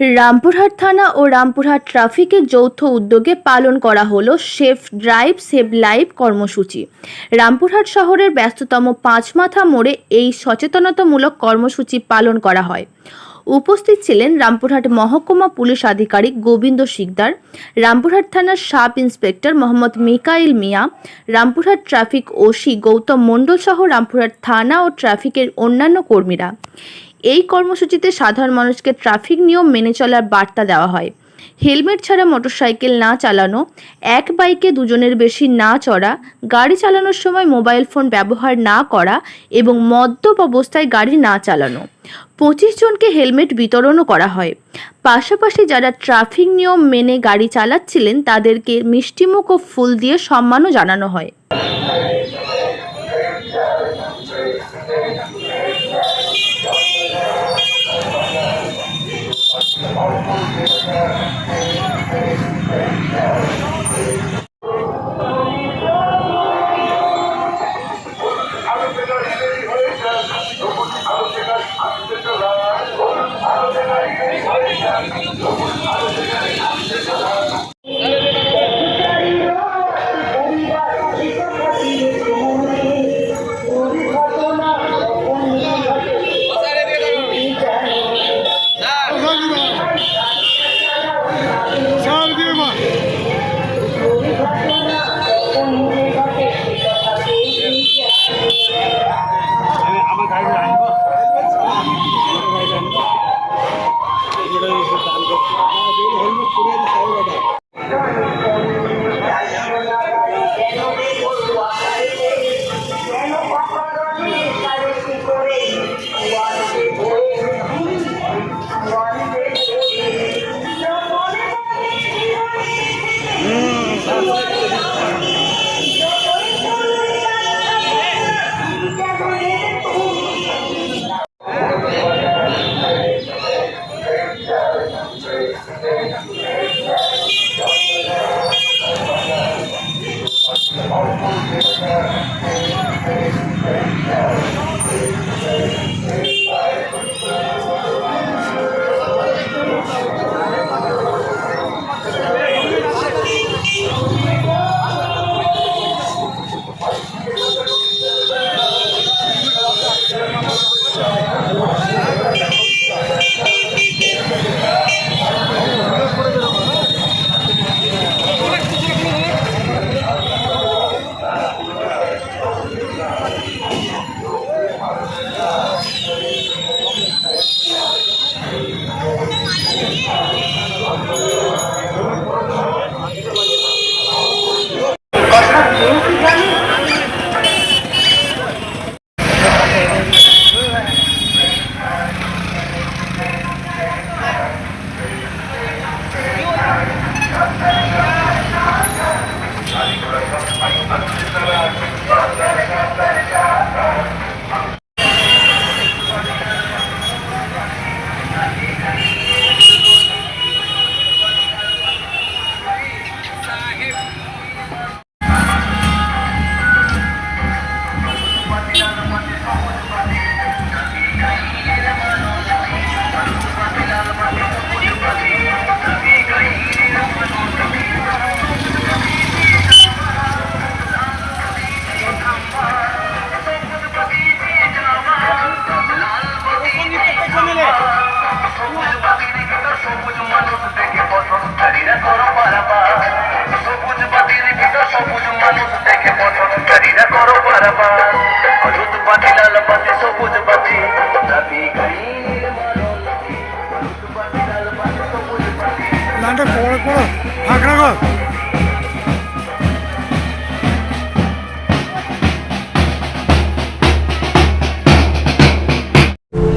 রামপুরহাট থানা ও রামপুরহাট ট্রাফিকের যৌথ উদ্যোগে পালন করা হলো সেফ ড্রাইভ, সেভ লাইভ কর্মসূচি। রামপুরহাট শহরের ব্যস্ততম পাঁচ মাথা মোড়ে এই সচেতনতামূলক কর্মসূচি পালন করা হয়। উপস্থিত ছিলেন রামপুরহাট মহকুমা পুলিশ আধিকারিক গোবিন্দ শিকদার, রামপুরহাট থানার sub inspector Mohammad Mikail Mia, Rampurhat traffic OC Gautam Mondal সহ রামপুরহাট থানা ও ট্রাফিকের অন্যান্য কর্মীরা। এই কর্মসূচিতে সাধারণ মানুষকে ট্রাফিক নিয়ম মেনে চলার বার্তা দেওয়া হয়। হেলমেট ছাড়া মোটরসাইকেল না চালানো, এক বাইকে দুজনের বেশি না চড়া, গাড়ি চালানোর সময় মোবাইল ফোন ব্যবহার না করা এবং মদ্যপ অবস্থায় গাড়ি না চালানো। পঁচিশ জনকে হেলমেট বিতরণও করা হয়। পাশাপাশি যারা ট্রাফিক নিয়ম মেনে গাড়ি চালাচ্ছিলেন, তাদেরকে মিষ্টিমুখ ও ফুল দিয়ে সম্মানও জানানো হয়।